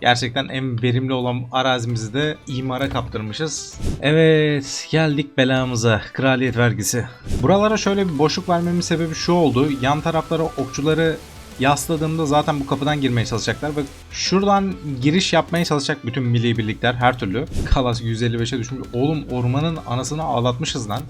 Gerçekten en verimli olan arazimizi de imara kaptırmışız. Evet geldik belamıza. Kraliyet vergisi. Buralara şöyle bir boşluk vermemin sebebi şu oldu. Yan taraflara okçuları yasladığımda zaten bu kapıdan girmeye çalışacaklar ve şuradan giriş yapmaya çalışacak bütün milli birlikler her türlü. Kalas 155'e düşmüş. Oğlum ormanın anasını ağlatmışız lan.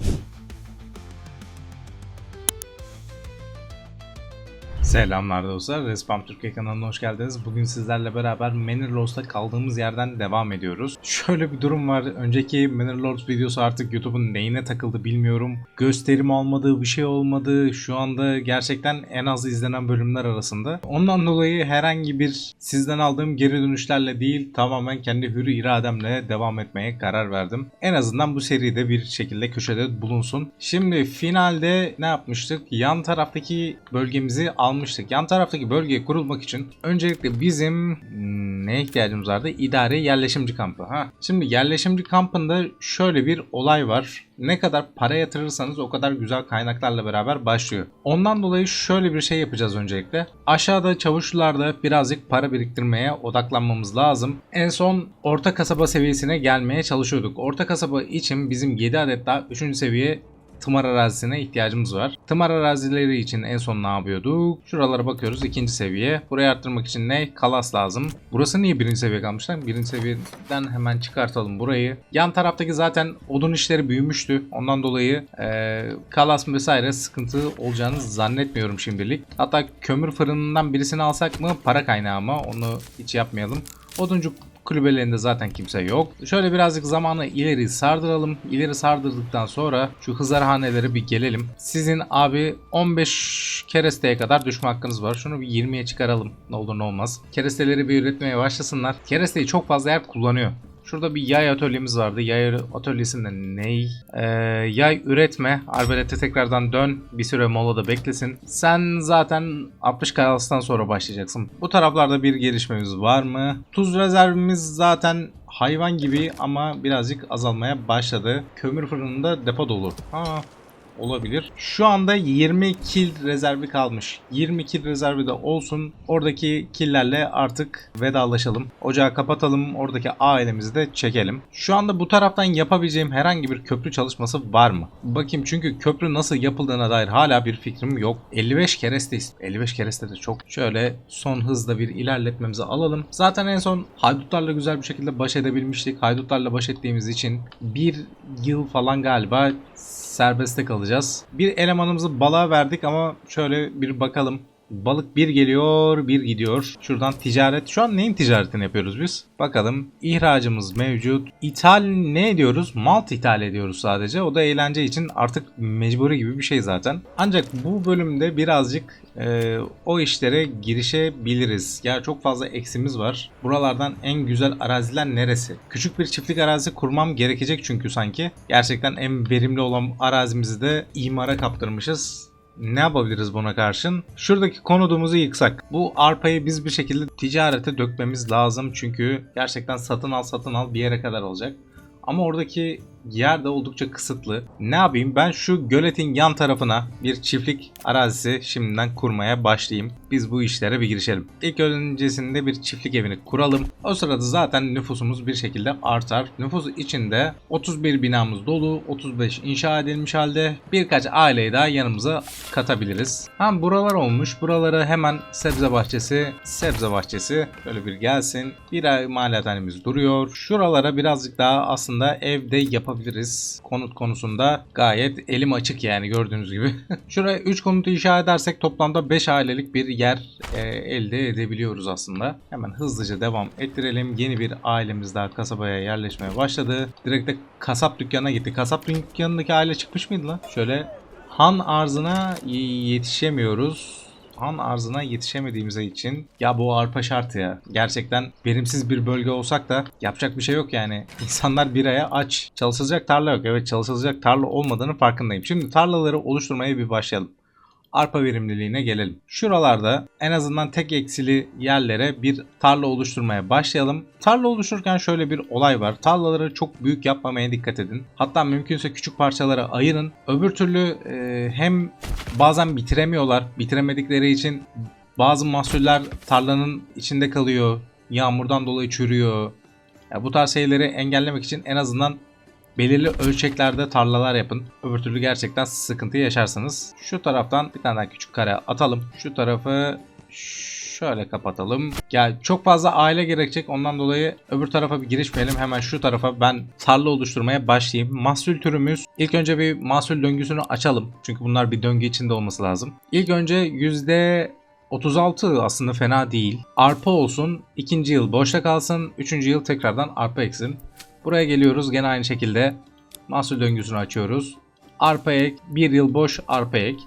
Selamlar dostlar. Respam Türkiye kanalına hoş geldiniz. Bugün sizlerle beraber Manor Lords'ta kaldığımız yerden devam ediyoruz. Şöyle bir durum var. Önceki Manor Lords videosu artık YouTube'un neyine takıldı bilmiyorum. Gösterim olmadı, bir şey olmadı. Şu anda gerçekten en az izlenen bölümler arasında. Ondan dolayı herhangi bir sizden aldığım geri dönüşlerle değil tamamen kendi hür irademle devam etmeye karar verdim. En azından bu seride bir şekilde köşede bulunsun. Şimdi finalde ne yapmıştık? Yan taraftaki bölgemizi almıştık. Yan taraftaki bölgeye kurulmak için öncelikle bizim hmm, neye ihtiyacımız vardı? İdare yerleşimci kampı. Ha. Şimdi yerleşimci kampında şöyle bir olay var. Ne kadar para yatırırsanız o kadar güzel kaynaklarla beraber başlıyor. Ondan dolayı şöyle bir şey yapacağız öncelikle. Aşağıda çavuşlarda birazcık para biriktirmeye odaklanmamız lazım. En son orta kasaba seviyesine gelmeye çalışıyorduk. Orta kasaba için bizim 7 adet daha 3. seviye tımar arazisine ihtiyacımız var. Tımar arazileri için en son ne yapıyorduk? Şuralara bakıyoruz ikinci seviye. Burayı arttırmak için ne? Kalas lazım. Burası niye birinci seviye kalmış lan? Birinci seviyeden hemen çıkartalım burayı. Yan taraftaki zaten odun işleri büyümüştü. Ondan dolayı eee kalas vesaire sıkıntı olacağını zannetmiyorum şimdilik. Hatta kömür fırınından birisini alsak mı? Para kaynağı ama onu hiç yapmayalım. Oduncu kulübelerinde zaten kimse yok. Şöyle birazcık zamanı ileri sardıralım. İleri sardırdıktan sonra şu hızarhanelere bir gelelim. Sizin abi 15 keresteye kadar düşme hakkınız var. Şunu bir 20'ye çıkaralım. Ne olur ne olmaz. Keresteleri bir üretmeye başlasınlar. Keresteyi çok fazla yer kullanıyor. Şurada bir yay atölyemiz vardı. Yay atölyesinde ney? Ee, yay üretme. Arbelete tekrardan dön. Bir süre molada beklesin. Sen zaten 60 kalastan sonra başlayacaksın. Bu taraflarda bir gelişmemiz var mı? Tuz rezervimiz zaten hayvan gibi ama birazcık azalmaya başladı. Kömür fırınında depo dolu. Ha, olabilir. Şu anda 20 kill rezervi kalmış. 20 kill rezervi de olsun. Oradaki killlerle artık vedalaşalım. Ocağı kapatalım. Oradaki ailemizi de çekelim. Şu anda bu taraftan yapabileceğim herhangi bir köprü çalışması var mı? Bakayım çünkü köprü nasıl yapıldığına dair hala bir fikrim yok. 55 keresteyiz. 55 kereste de çok. Şöyle son hızla bir ilerletmemizi alalım. Zaten en son haydutlarla güzel bir şekilde baş edebilmiştik. Haydutlarla baş ettiğimiz için bir yıl falan galiba serbestte kalacağız. Bir elemanımızı balığa verdik ama şöyle bir bakalım. Balık bir geliyor, bir gidiyor. Şuradan ticaret. Şu an neyin ticaretini yapıyoruz biz? Bakalım. İhracımız mevcut. İthal ne ediyoruz? Malt ithal ediyoruz sadece. O da eğlence için artık mecburi gibi bir şey zaten. Ancak bu bölümde birazcık e, o işlere girişebiliriz. Ya çok fazla eksimiz var. Buralardan en güzel araziler neresi? Küçük bir çiftlik arazi kurmam gerekecek çünkü sanki. Gerçekten en verimli olan arazimizi de imara kaptırmışız ne yapabiliriz buna karşın? Şuradaki konudumuzu yıksak. Bu arpayı biz bir şekilde ticarete dökmemiz lazım. Çünkü gerçekten satın al satın al bir yere kadar olacak. Ama oradaki yer de oldukça kısıtlı. Ne yapayım? Ben şu göletin yan tarafına bir çiftlik arazisi şimdiden kurmaya başlayayım. Biz bu işlere bir girişelim. İlk öncesinde bir çiftlik evini kuralım. O sırada zaten nüfusumuz bir şekilde artar. Nüfus içinde 31 binamız dolu, 35 inşa edilmiş halde birkaç aileyi daha yanımıza katabiliriz. Hem buralar olmuş. Buralara hemen sebze bahçesi, sebze bahçesi böyle bir gelsin. Bir imalathanemiz duruyor. Şuralara birazcık daha aslında evde yapabiliriz. Konut konusunda gayet elim açık yani gördüğünüz gibi. Şuraya 3 konut inşa edersek toplamda 5 ailelik bir yer e, elde edebiliyoruz aslında. Hemen hızlıca devam ettirelim. Yeni bir ailemiz daha kasabaya yerleşmeye başladı. Direkt de kasap dükkanına gitti. Kasap dükkanındaki aile çıkmış mıydı lan? Şöyle han arzına yetişemiyoruz han arzına yetişemediğimiz için ya bu arpa şartı ya. Gerçekten verimsiz bir bölge olsak da yapacak bir şey yok yani. İnsanlar bir aya aç. Çalışılacak tarla yok. Evet çalışılacak tarla olmadığını farkındayım. Şimdi tarlaları oluşturmaya bir başlayalım arpa verimliliğine gelelim. Şuralarda en azından tek eksili yerlere bir tarla oluşturmaya başlayalım. Tarla oluştururken şöyle bir olay var. Tarlaları çok büyük yapmamaya dikkat edin. Hatta mümkünse küçük parçalara ayırın. Öbür türlü e, hem bazen bitiremiyorlar. Bitiremedikleri için bazı mahsuller tarlanın içinde kalıyor yağmurdan dolayı çürüyor. Ya bu tarz şeyleri engellemek için en azından belirli ölçeklerde tarlalar yapın. Öbür türlü gerçekten sıkıntı yaşarsınız. Şu taraftan bir tane daha küçük kare atalım. Şu tarafı şöyle kapatalım. Ya çok fazla aile gerekecek. Ondan dolayı öbür tarafa bir girişmeyelim. Hemen şu tarafa ben tarla oluşturmaya başlayayım. Mahsul türümüz ilk önce bir mahsul döngüsünü açalım. Çünkü bunlar bir döngü içinde olması lazım. İlk önce yüzde 36 aslında fena değil. Arpa olsun. ikinci yıl boşta kalsın. Üçüncü yıl tekrardan arpa eksin. Buraya geliyoruz. Gene aynı şekilde mahsul döngüsünü açıyoruz. Arpa ek. Bir yıl boş arpa ek.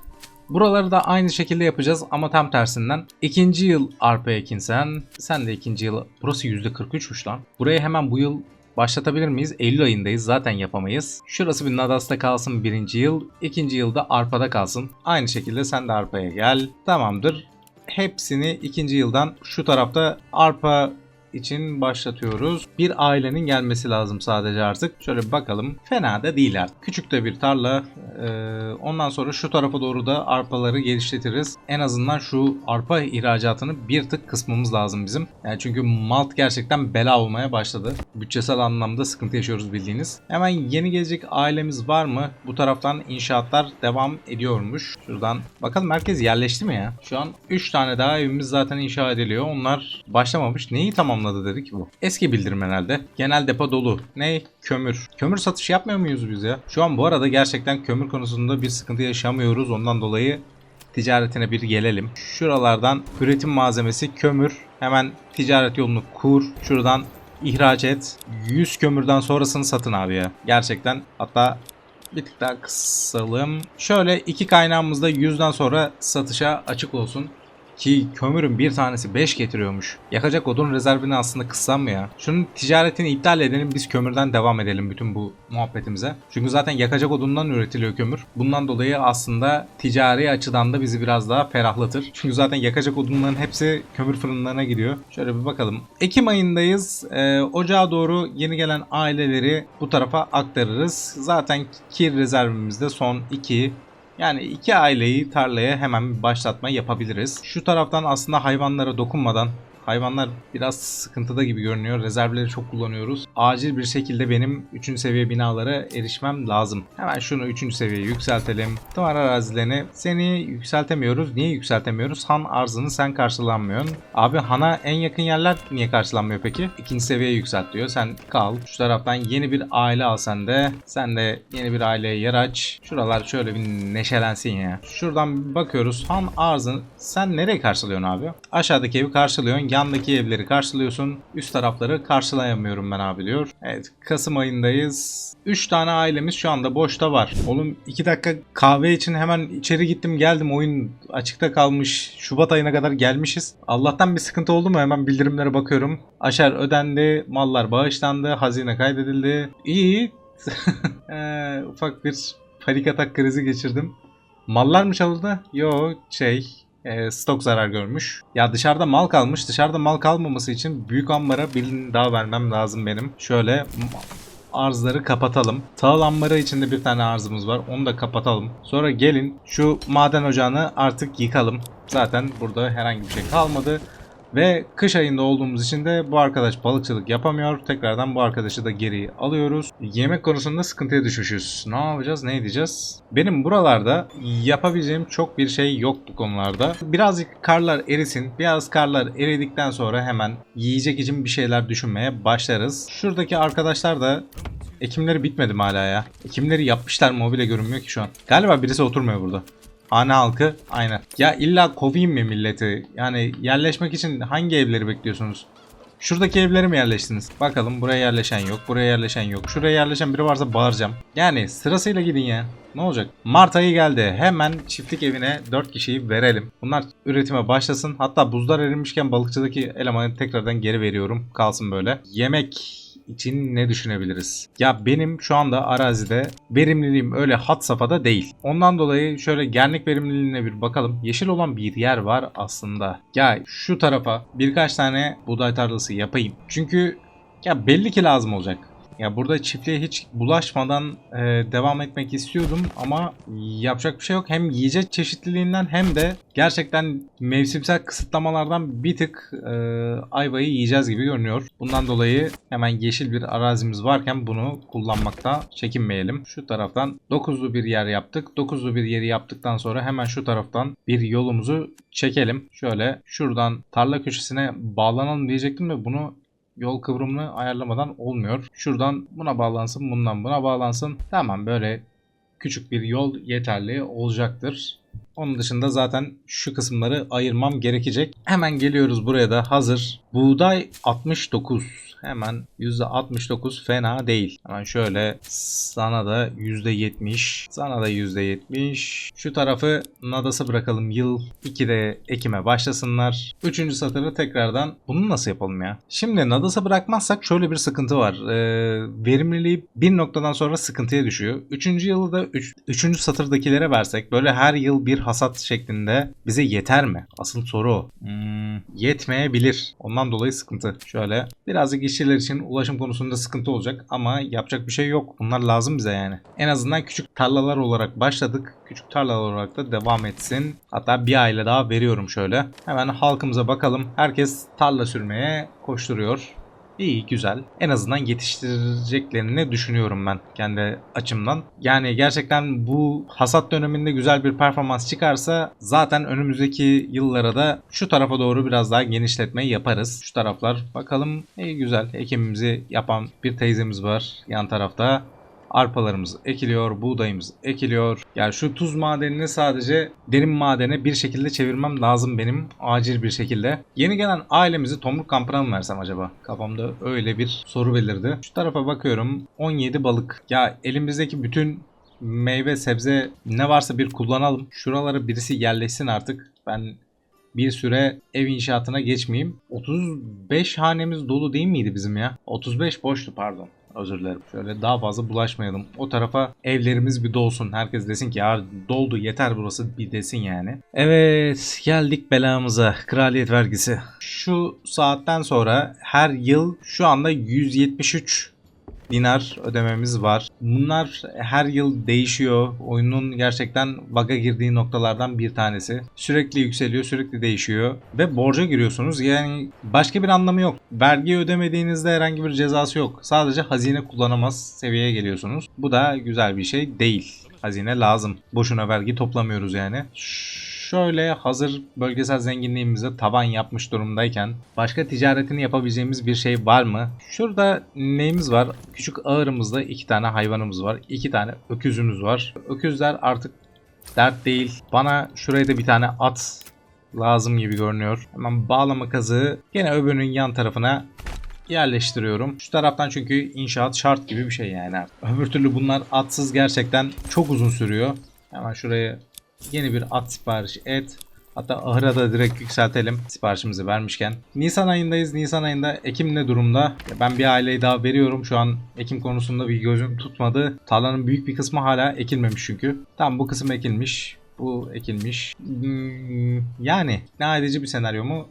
Buraları da aynı şekilde yapacağız ama tam tersinden. İkinci yıl arpa ekinsen sen de ikinci yıl burası %43'müş lan. Buraya hemen bu yıl başlatabilir miyiz? Eylül ayındayız zaten yapamayız. Şurası bir Nadas'ta kalsın birinci yıl. ikinci yılda arpada kalsın. Aynı şekilde sen de arpaya gel. Tamamdır. Hepsini ikinci yıldan şu tarafta arpa için başlatıyoruz. Bir ailenin gelmesi lazım sadece artık. Şöyle bir bakalım. Fena da değil artık. Küçük de bir tarla. Ee, ondan sonra şu tarafa doğru da arpaları geliştiririz. En azından şu arpa ihracatını bir tık kısmamız lazım bizim. Yani çünkü malt gerçekten bela olmaya başladı. Bütçesel anlamda sıkıntı yaşıyoruz bildiğiniz. Hemen yeni gelecek ailemiz var mı? Bu taraftan inşaatlar devam ediyormuş. Şuradan bakalım merkez yerleşti mi ya? Şu an 3 tane daha evimiz zaten inşa ediliyor. Onlar başlamamış. Neyi tamamladı dedik bu? Eski bildirim herhalde. Genel depo dolu. Ne? Kömür. Kömür satış yapmıyor muyuz biz ya? Şu an bu arada gerçekten kömür konusunda bir sıkıntı yaşamıyoruz. Ondan dolayı ticaretine bir gelelim. Şuralardan üretim malzemesi kömür. Hemen ticaret yolunu kur. Şuradan ihraç et. 100 kömürden sonrasını satın abi ya. Gerçekten hatta bir tık daha kısalım. Şöyle iki kaynağımız da 100'den sonra satışa açık olsun. Ki kömürün bir tanesi 5 getiriyormuş. Yakacak odun rezervini aslında kıssam mı ya? Şunun ticaretini iptal edelim biz kömürden devam edelim bütün bu muhabbetimize. Çünkü zaten yakacak odundan üretiliyor kömür. Bundan dolayı aslında ticari açıdan da bizi biraz daha ferahlatır. Çünkü zaten yakacak odunların hepsi kömür fırınlarına gidiyor. Şöyle bir bakalım. Ekim ayındayız. Ee, ocağa doğru yeni gelen aileleri bu tarafa aktarırız. Zaten kir rezervimizde son 2 yani iki aileyi tarlaya hemen bir başlatma yapabiliriz. Şu taraftan aslında hayvanlara dokunmadan Hayvanlar biraz sıkıntıda gibi görünüyor. Rezervleri çok kullanıyoruz. Acil bir şekilde benim 3. seviye binalara erişmem lazım. Hemen şunu 3. seviyeye yükseltelim. Tımar arazilerini seni yükseltemiyoruz. Niye yükseltemiyoruz? Han arzını sen karşılanmıyorsun. Abi Han'a en yakın yerler niye karşılanmıyor peki? İkinci seviyeye yükselt diyor. Sen kal. Şu taraftan yeni bir aile al sen de. Sen de yeni bir aileye yer aç. Şuralar şöyle bir neşelensin ya. Şuradan bakıyoruz. Han arzını sen nereye karşılıyorsun abi? Aşağıdaki evi karşılıyorsun yandaki evleri karşılıyorsun. Üst tarafları karşılayamıyorum ben abi diyor. Evet Kasım ayındayız. 3 tane ailemiz şu anda boşta var. Oğlum 2 dakika kahve için hemen içeri gittim geldim. Oyun açıkta kalmış. Şubat ayına kadar gelmişiz. Allah'tan bir sıkıntı oldu mu hemen bildirimlere bakıyorum. Aşer ödendi. Mallar bağışlandı. Hazine kaydedildi. İyi. ee, ufak bir panik atak krizi geçirdim. Mallar mı çalındı? Yo şey e, stok zarar görmüş. Ya dışarıda mal kalmış. Dışarıda mal kalmaması için büyük ambara birini daha vermem lazım benim. Şöyle arzları kapatalım. Tahıl ambarı içinde bir tane arzımız var. Onu da kapatalım. Sonra gelin şu maden ocağını artık yıkalım. Zaten burada herhangi bir şey kalmadı. Ve kış ayında olduğumuz için de bu arkadaş balıkçılık yapamıyor. Tekrardan bu arkadaşı da geri alıyoruz. Yemek konusunda sıkıntıya düşmüşüz. Ne yapacağız ne edeceğiz? Benim buralarda yapabileceğim çok bir şey yok bu konularda. Birazcık karlar erisin. Biraz karlar eridikten sonra hemen yiyecek için bir şeyler düşünmeye başlarız. Şuradaki arkadaşlar da Ekimleri bitmedi mi hala ya? Ekimleri yapmışlar mı o bile görünmüyor ki şu an. Galiba birisi oturmuyor burada. Hane halkı aynen. Ya illa kovayım mı milleti? Yani yerleşmek için hangi evleri bekliyorsunuz? Şuradaki evlere mi yerleştiniz? Bakalım buraya yerleşen yok, buraya yerleşen yok. Şuraya yerleşen biri varsa bağıracağım. Yani sırasıyla gidin ya. Ne olacak? Mart ayı geldi. Hemen çiftlik evine 4 kişiyi verelim. Bunlar üretime başlasın. Hatta buzlar erimişken balıkçıdaki elemanı tekrardan geri veriyorum. Kalsın böyle. Yemek için ne düşünebiliriz? Ya benim şu anda arazide verimliliğim öyle hat safhada değil. Ondan dolayı şöyle genlik verimliliğine bir bakalım. Yeşil olan bir yer var aslında. Ya şu tarafa birkaç tane buğday tarlası yapayım. Çünkü ya belli ki lazım olacak. Ya burada çiftliğe hiç bulaşmadan e, devam etmek istiyordum ama yapacak bir şey yok. Hem yiyecek çeşitliliğinden hem de gerçekten mevsimsel kısıtlamalardan bir tık e, ayvayı yiyeceğiz gibi görünüyor. Bundan dolayı hemen yeşil bir arazimiz varken bunu kullanmakta çekinmeyelim. Şu taraftan 9'lu bir yer yaptık. 9'lu bir yeri yaptıktan sonra hemen şu taraftan bir yolumuzu çekelim. Şöyle şuradan tarla köşesine bağlanalım diyecektim de bunu yol kıvrımını ayarlamadan olmuyor. Şuradan buna bağlansın, bundan buna bağlansın. Tamam böyle küçük bir yol yeterli olacaktır. Onun dışında zaten şu kısımları ayırmam gerekecek. Hemen geliyoruz buraya da hazır. Buğday 69. Hemen %69 fena değil. Hemen şöyle sana da %70. Sana da %70. Şu tarafı nadası bırakalım. Yıl 2'de ekime başlasınlar. Üçüncü satırı tekrardan bunu nasıl yapalım ya? Şimdi nadasa bırakmazsak şöyle bir sıkıntı var. Ee, verimliliği bir noktadan sonra sıkıntıya düşüyor. Üçüncü yılı da üç, üçüncü satırdakilere versek böyle her yıl bir hasat şeklinde bize yeter mi? Asıl soru o. Hmm, yetmeyebilir. Ondan dolayı sıkıntı. Şöyle birazcık işçiler için ulaşım konusunda sıkıntı olacak ama yapacak bir şey yok. Bunlar lazım bize yani. En azından küçük tarlalar olarak başladık. Küçük tarlalar olarak da devam etsin. Hatta bir aile daha veriyorum şöyle. Hemen halkımıza bakalım. Herkes tarla sürmeye koşturuyor. İyi güzel. En azından yetiştireceklerini düşünüyorum ben kendi açımdan. Yani gerçekten bu hasat döneminde güzel bir performans çıkarsa zaten önümüzdeki yıllara da şu tarafa doğru biraz daha genişletmeyi yaparız. Şu taraflar bakalım iyi güzel. Ekimimizi yapan bir teyzemiz var yan tarafta. Arpalarımız ekiliyor, buğdayımız ekiliyor. Yani şu tuz madenini sadece derin madene bir şekilde çevirmem lazım benim acil bir şekilde. Yeni gelen ailemizi tomruk kampına mı versem acaba? Kafamda öyle bir soru belirdi. Şu tarafa bakıyorum. 17 balık. Ya elimizdeki bütün meyve sebze ne varsa bir kullanalım. Şuralara birisi yerleşsin artık. Ben bir süre ev inşaatına geçmeyeyim. 35 hanemiz dolu değil miydi bizim ya? 35 boştu pardon. Özür dilerim. Şöyle daha fazla bulaşmayalım. O tarafa evlerimiz bir dolsun. Herkes desin ki ya doldu yeter burası bir desin yani. Evet geldik belamıza. Kraliyet vergisi. Şu saatten sonra her yıl şu anda 173 dinar ödememiz var. Bunlar her yıl değişiyor. Oyunun gerçekten bug'a girdiği noktalardan bir tanesi. Sürekli yükseliyor, sürekli değişiyor ve borca giriyorsunuz. Yani başka bir anlamı yok. Vergi ödemediğinizde herhangi bir cezası yok. Sadece hazine kullanamaz seviyeye geliyorsunuz. Bu da güzel bir şey değil. Hazine lazım. Boşuna vergi toplamıyoruz yani. Şöyle hazır bölgesel zenginliğimize taban yapmış durumdayken başka ticaretini yapabileceğimiz bir şey var mı? Şurada neyimiz var? Küçük ağırımızda iki tane hayvanımız var. iki tane öküzümüz var. Öküzler artık dert değil. Bana şuraya da bir tane at lazım gibi görünüyor. Hemen bağlama kazığı gene öbürünün yan tarafına yerleştiriyorum. Şu taraftan çünkü inşaat şart gibi bir şey yani. Öbür türlü bunlar atsız gerçekten çok uzun sürüyor. Hemen şuraya yeni bir at sipariş et. Hatta ahıra da direkt yükseltelim siparişimizi vermişken. Nisan ayındayız. Nisan ayında Ekim ne durumda? Ben bir aileyi daha veriyorum. Şu an Ekim konusunda bir gözüm tutmadı. Tarlanın büyük bir kısmı hala ekilmemiş çünkü. Tam bu kısım ekilmiş. Bu ekilmiş. Hmm, yani ne edici bir senaryo mu?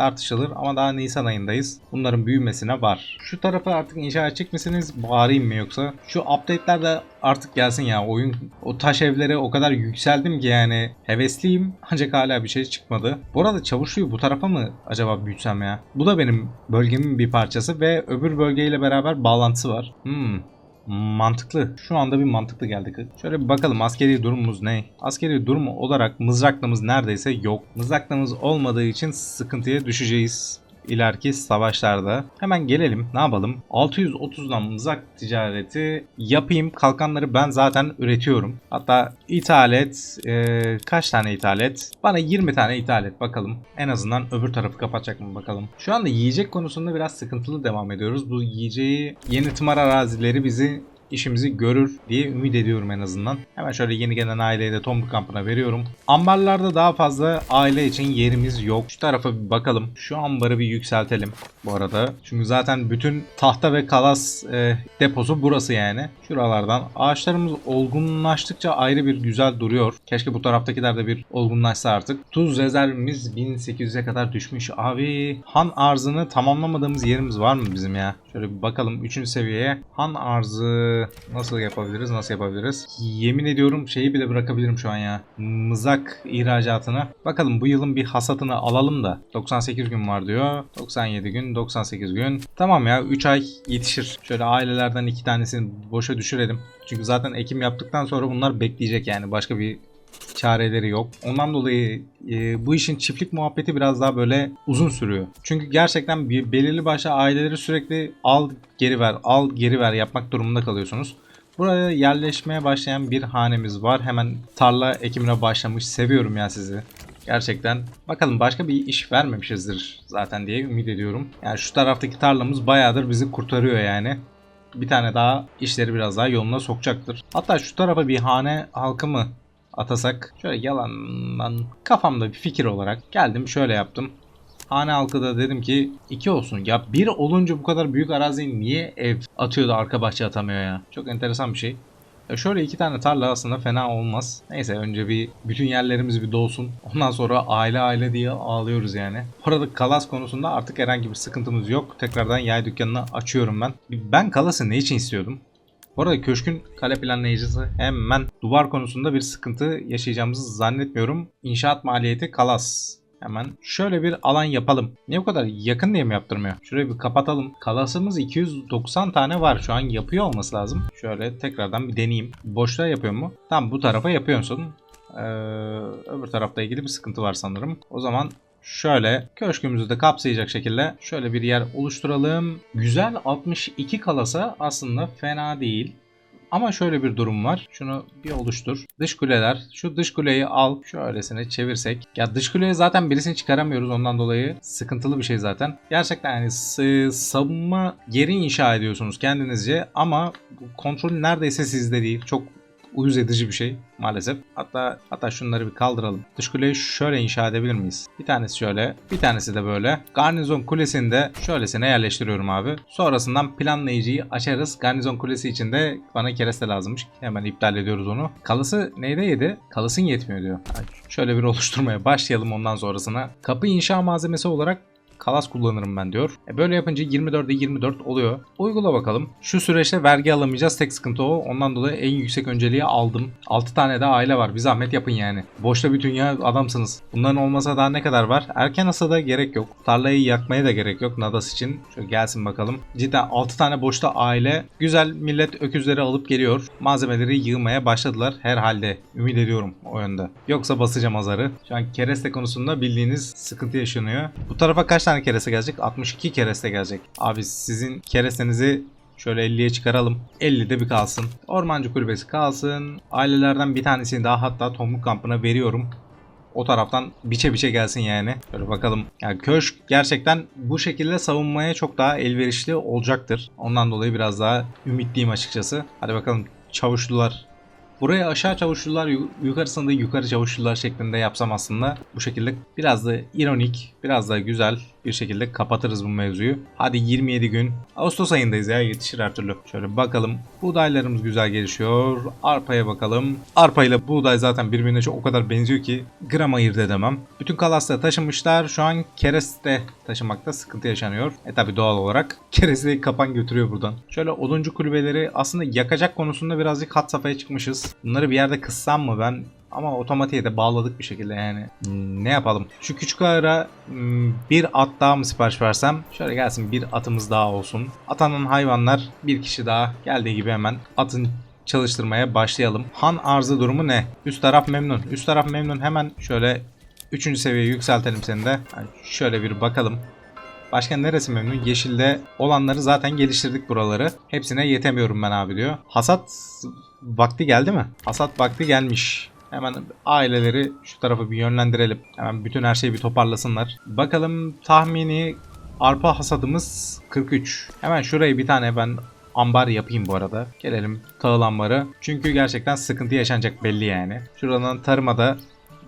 Tartışılır ama daha Nisan ayındayız. Bunların büyümesine var. Şu tarafa artık inşa edecek misiniz? Bağırayım mı yoksa? Şu update'ler de artık gelsin ya. Oyun o taş evlere o kadar yükseldim ki yani hevesliyim ancak hala bir şey çıkmadı. Bu arada çavuşluyu bu tarafa mı acaba büyütsem ya? Bu da benim bölgemin bir parçası ve öbür bölgeyle beraber bağlantısı var. Hmm. Mantıklı. Şu anda bir mantıklı geldik. Şöyle bir bakalım askeri durumumuz ne? Askeri durumu olarak mızraklımız neredeyse yok. Mızraklımız olmadığı için sıkıntıya düşeceğiz ileriki savaşlarda. Hemen gelelim. Ne yapalım? 630'dan mızrak ticareti yapayım. Kalkanları ben zaten üretiyorum. Hatta ithal et. E, kaç tane ithal et? Bana 20 tane ithal et bakalım. En azından öbür tarafı kapatacak mı bakalım. Şu anda yiyecek konusunda biraz sıkıntılı devam ediyoruz. Bu yiyeceği yeni tımar arazileri bizi işimizi görür diye ümit ediyorum en azından. Hemen şöyle yeni gelen aileyi de Tomruk kampına veriyorum. Ambarlarda daha fazla aile için yerimiz yok. Şu tarafa bir bakalım. Şu ambarı bir yükseltelim bu arada. Çünkü zaten bütün tahta ve kalas e, deposu burası yani. Şuralardan ağaçlarımız olgunlaştıkça ayrı bir güzel duruyor. Keşke bu taraftakiler de bir olgunlaşsa artık. Tuz rezervimiz 1800'e kadar düşmüş. Abi han arzını tamamlamadığımız yerimiz var mı bizim ya? Şöyle bir bakalım 3. seviyeye. Han arzı nasıl yapabiliriz? Nasıl yapabiliriz? Yemin ediyorum şeyi bile bırakabilirim şu an ya. Mızrak ihracatını. Bakalım bu yılın bir hasatını alalım da. 98 gün var diyor. 97 gün, 98 gün. Tamam ya 3 ay yetişir. Şöyle ailelerden iki tanesini boşa düşürelim. Çünkü zaten ekim yaptıktan sonra bunlar bekleyecek yani. Başka bir çareleri yok. Ondan dolayı e, bu işin çiftlik muhabbeti biraz daha böyle uzun sürüyor. Çünkü gerçekten bir belirli başlı aileleri sürekli al geri ver, al geri ver yapmak durumunda kalıyorsunuz. Buraya yerleşmeye başlayan bir hanemiz var. Hemen tarla ekimine başlamış. Seviyorum ya sizi. Gerçekten. Bakalım başka bir iş vermemişizdir zaten diye ümit ediyorum. Yani şu taraftaki tarlamız bayağıdır bizi kurtarıyor yani bir tane daha işleri biraz daha yoluna sokacaktır. Hatta şu tarafa bir hane halkı mı atasak şöyle yalandan kafamda bir fikir olarak geldim şöyle yaptım. Hane halkı da dedim ki iki olsun. Ya bir olunca bu kadar büyük araziyi niye ev atıyor da arka bahçe atamıyor ya? Çok enteresan bir şey. Ya şöyle iki tane tarla aslında fena olmaz. Neyse önce bir bütün yerlerimiz bir dolsun. Ondan sonra aile aile diye ağlıyoruz yani. Bu arada kalas konusunda artık herhangi bir sıkıntımız yok. Tekrardan yay dükkanını açıyorum ben. Ben kalası ne için istiyordum? Bu arada köşkün kale planlayıcısı hemen duvar konusunda bir sıkıntı yaşayacağımızı zannetmiyorum. İnşaat maliyeti kalas. Hemen şöyle bir alan yapalım. Niye bu kadar yakın diye mi yaptırmıyor? Şurayı bir kapatalım. Kalasımız 290 tane var. Şu an yapıyor olması lazım. Şöyle tekrardan bir deneyeyim. Boşluğa yapıyor mu? Tamam bu tarafa yapıyorsun. Ee, öbür tarafta ilgili bir sıkıntı var sanırım. O zaman Şöyle köşkümüzü de kapsayacak şekilde şöyle bir yer oluşturalım. Güzel 62 kalasa aslında fena değil. Ama şöyle bir durum var. Şunu bir oluştur. Dış kuleler. Şu dış kuleyi al. Şöylesine çevirsek. Ya dış kuleye zaten birisini çıkaramıyoruz ondan dolayı. Sıkıntılı bir şey zaten. Gerçekten yani savunma yeri inşa ediyorsunuz kendinizce. Ama kontrol neredeyse sizde değil. Çok uyuz edici bir şey maalesef. Hatta hatta şunları bir kaldıralım. Dış kuleyi şöyle inşa edebilir miyiz? Bir tanesi şöyle, bir tanesi de böyle. Garnizon kulesini de şöylesine yerleştiriyorum abi. Sonrasından planlayıcıyı açarız. Garnizon kulesi için de bana kereste lazımmış. Hemen iptal ediyoruz onu. Kalısı neyde yedi? Kalısın yetmiyor diyor. Şöyle bir oluşturmaya başlayalım ondan sonrasına. Kapı inşa malzemesi olarak kalas kullanırım ben diyor. E böyle yapınca 24'de 24 oluyor. Uygula bakalım. Şu süreçte vergi alamayacağız. Tek sıkıntı o. Ondan dolayı en yüksek önceliği aldım. 6 tane de aile var. Bir zahmet yapın yani. Boşta bir dünya adamsınız. Bunların olmasa daha ne kadar var? Erken hasada gerek yok. Tarlayı yakmaya da gerek yok Nadas için. Şöyle gelsin bakalım. Cidden 6 tane boşta aile. Güzel millet öküzleri alıp geliyor. Malzemeleri yığmaya başladılar. Herhalde. Ümit ediyorum o yönde. Yoksa basacağım azarı. Şu an kereste konusunda bildiğiniz sıkıntı yaşanıyor. Bu tarafa kaç tane kereste gelecek? 62 kereste gelecek. Abi sizin kerestenizi Şöyle 50'ye çıkaralım. 50 de bir kalsın. Ormancı kulübesi kalsın. Ailelerden bir tanesini daha hatta Tomruk kampına veriyorum. O taraftan biçe biçe gelsin yani. Şöyle bakalım. Yani köşk gerçekten bu şekilde savunmaya çok daha elverişli olacaktır. Ondan dolayı biraz daha ümitliyim açıkçası. Hadi bakalım çavuşlular Buraya aşağı çavuşlular yu- yukarısını da yukarı çavuşlular şeklinde yapsam aslında bu şekilde biraz da ironik, biraz da güzel bir şekilde kapatırız bu mevzuyu. Hadi 27 gün. Ağustos ayındayız ya yetişir her türlü. Şöyle bakalım. Buğdaylarımız güzel gelişiyor. Arpaya bakalım. Arpa ile buğday zaten birbirine çok o kadar benziyor ki gram ayırt edemem. Bütün kalasla taşımışlar. Şu an kereste taşımakta sıkıntı yaşanıyor. E tabi doğal olarak. Keresteyi kapan götürüyor buradan. Şöyle oduncu kulübeleri aslında yakacak konusunda birazcık hat safhaya çıkmışız. Bunları bir yerde kıssam mı ben ama otomatiğe de bağladık bir şekilde yani. Hmm, Ne yapalım? Şu küçük ara hmm, bir at daha mı sipariş versem? Şöyle gelsin bir atımız daha olsun. Atanan hayvanlar bir kişi daha geldiği gibi hemen atın çalıştırmaya başlayalım. Han arzı durumu ne? Üst taraf memnun. Üst taraf memnun. Hemen şöyle 3. seviyeye yükseltelim seni de. Yani şöyle bir bakalım. Başka neresi memnun? Yeşilde olanları zaten geliştirdik buraları. Hepsine yetemiyorum ben abi diyor. Hasat vakti geldi mi? Hasat vakti gelmiş. Hemen aileleri şu tarafa bir yönlendirelim. Hemen bütün her şeyi bir toparlasınlar. Bakalım tahmini arpa hasadımız 43. Hemen şurayı bir tane ben ambar yapayım bu arada. Gelelim tahıl ambarı. Çünkü gerçekten sıkıntı yaşanacak belli yani. Şuradan tarıma da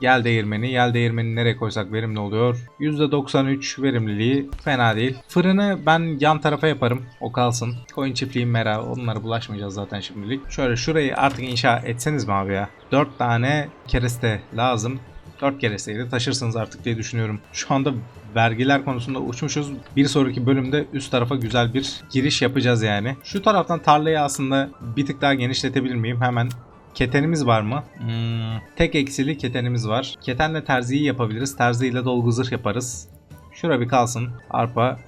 Yel değirmeni. Yel değirmeni nereye koysak verimli oluyor. %93 verimliliği fena değil. Fırını ben yan tarafa yaparım. O kalsın. Koyun çiftliği mera. Onlara bulaşmayacağız zaten şimdilik. Şöyle şurayı artık inşa etseniz mi abi ya? 4 tane kereste lazım. 4 keresteyi de taşırsınız artık diye düşünüyorum. Şu anda vergiler konusunda uçmuşuz. Bir sonraki bölümde üst tarafa güzel bir giriş yapacağız yani. Şu taraftan tarlayı aslında bir tık daha genişletebilir miyim? Hemen Ketenimiz var mı? Hmm, tek eksili ketenimiz var. Ketenle terziyi yapabiliriz. Terziyle dolgu zırh yaparız. Şura bir kalsın. Arpa.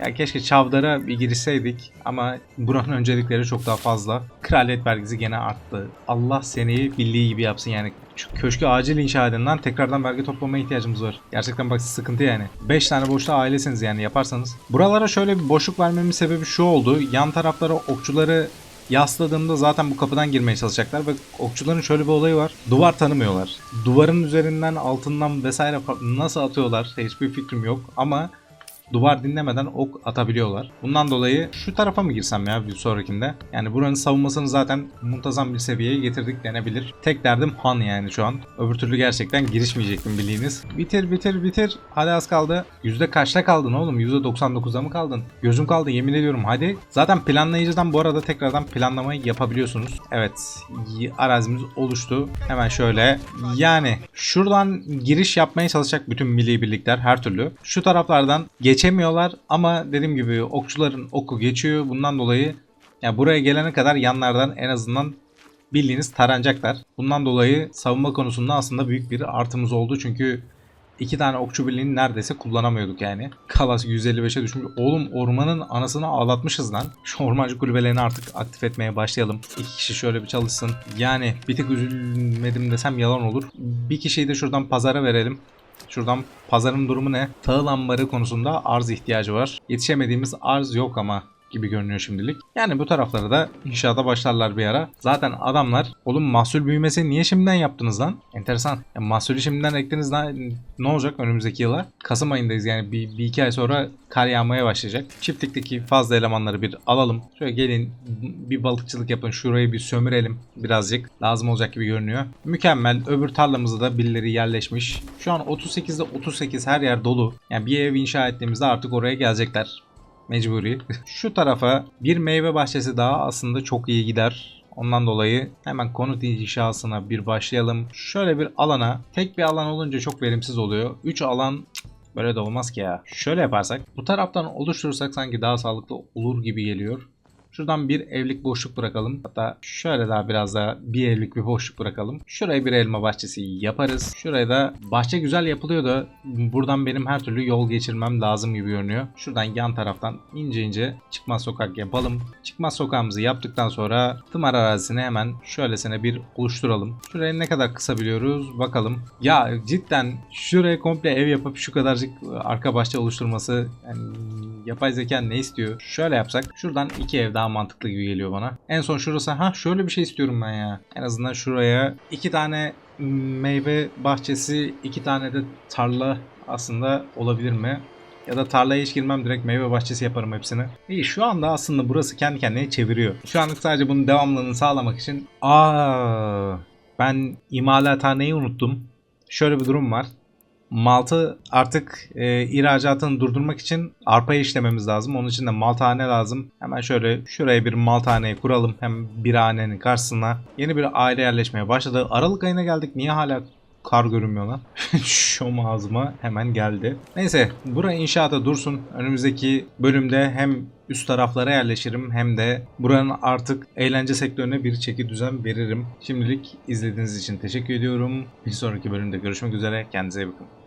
Ya keşke çavdara bir girişseydik ama buranın öncelikleri çok daha fazla. Kraliyet vergisi gene arttı. Allah seneyi bildiği gibi yapsın yani. Şu köşkü acil inşa edin lan. Tekrardan vergi toplamaya ihtiyacımız var. Gerçekten bak sıkıntı yani. 5 tane boşta ailesiniz yani yaparsanız. Buralara şöyle bir boşluk vermemin sebebi şu oldu. Yan taraflara okçuları yasladığımda zaten bu kapıdan girmeye çalışacaklar ve okçuların şöyle bir olayı var. Duvar tanımıyorlar. Duvarın üzerinden altından vesaire nasıl atıyorlar hiçbir fikrim yok ama duvar dinlemeden ok atabiliyorlar. Bundan dolayı şu tarafa mı girsem ya bir sonrakinde? Yani buranın savunmasını zaten muntazam bir seviyeye getirdik denebilir. Tek derdim Han yani şu an. Öbür türlü gerçekten girişmeyecektim bildiğiniz. Bitir bitir bitir. Hadi az kaldı. Yüzde kaçta kaldın oğlum? Yüzde 99'a mı kaldın? Gözüm kaldı yemin ediyorum hadi. Zaten planlayıcıdan bu arada tekrardan planlamayı yapabiliyorsunuz. Evet arazimiz oluştu. Hemen şöyle. Yani şuradan giriş yapmaya çalışacak bütün milli birlikler her türlü. Şu taraflardan geçemiyorlar ama dediğim gibi okçuların oku geçiyor. Bundan dolayı ya buraya gelene kadar yanlardan en azından bildiğiniz taranacaklar. Bundan dolayı savunma konusunda aslında büyük bir artımız oldu. Çünkü iki tane okçu birliğini neredeyse kullanamıyorduk yani. Kalas 155'e düşmüş. Oğlum ormanın anasını ağlatmışız lan. Şu ormancı kulübelerini artık aktif etmeye başlayalım. İki kişi şöyle bir çalışsın. Yani bir tık üzülmedim desem yalan olur. Bir kişiyi de şuradan pazara verelim. Şuradan pazarın durumu ne? Tahıl ambarı konusunda arz ihtiyacı var. Yetişemediğimiz arz yok ama gibi görünüyor şimdilik. Yani bu tarafları da inşaata başlarlar bir ara. Zaten adamlar oğlum mahsul büyümesi niye şimdiden yaptınız lan? Enteresan. Ya mahsulü şimdiden ektiniz lan ne olacak önümüzdeki yıla? Kasım ayındayız yani bir, bir iki ay sonra kar yağmaya başlayacak. Çiftlikteki fazla elemanları bir alalım. Şöyle gelin bir balıkçılık yapın. Şurayı bir sömürelim birazcık. Lazım olacak gibi görünüyor. Mükemmel. Öbür tarlamızda da birileri yerleşmiş. Şu an 38'de 38 her yer dolu. Yani bir ev inşa ettiğimizde artık oraya gelecekler. Mecburi. Şu tarafa bir meyve bahçesi daha aslında çok iyi gider. Ondan dolayı hemen konut inşasına bir başlayalım. Şöyle bir alana, tek bir alan olunca çok verimsiz oluyor. 3 alan böyle de olmaz ki ya. Şöyle yaparsak, bu taraftan oluşturursak sanki daha sağlıklı olur gibi geliyor. Şuradan bir evlik boşluk bırakalım. Hatta şöyle daha biraz daha bir evlik bir boşluk bırakalım. Şuraya bir elma bahçesi yaparız. Şuraya da bahçe güzel yapılıyor da buradan benim her türlü yol geçirmem lazım gibi görünüyor. Şuradan yan taraftan ince ince çıkmaz sokak yapalım. Çıkmaz sokağımızı yaptıktan sonra tımar arazisini hemen şöylesine bir oluşturalım. Şuraya ne kadar kısabiliyoruz bakalım. Ya cidden şuraya komple ev yapıp şu kadarcık arka bahçe oluşturması yani yapay zeka ne istiyor? Şöyle yapsak şuradan iki ev daha mantıklı gibi geliyor bana. En son şurası ha şöyle bir şey istiyorum ben ya. En azından şuraya iki tane meyve bahçesi, iki tane de tarla aslında olabilir mi? Ya da tarlaya hiç girmem direkt meyve bahçesi yaparım hepsini. İyi şu anda aslında burası kendi kendine çeviriyor. Şu anlık sadece bunun devamlılığını sağlamak için aa ben imalathaneyi unuttum. Şöyle bir durum var. Maltı artık e, ihracatını durdurmak için arpayı işlememiz lazım. Onun için de maltane lazım. Hemen şöyle şuraya bir maltaneyi kuralım. Hem bir hanenin karşısına yeni bir aile yerleşmeye başladı. Aralık ayına geldik. Niye hala kar görünmüyor lan? Şu ağzıma hemen geldi. Neyse bura inşaata dursun. Önümüzdeki bölümde hem üst taraflara yerleşirim hem de buranın artık eğlence sektörüne bir çeki düzen veririm. Şimdilik izlediğiniz için teşekkür ediyorum. Bir sonraki bölümde görüşmek üzere. Kendinize iyi bakın.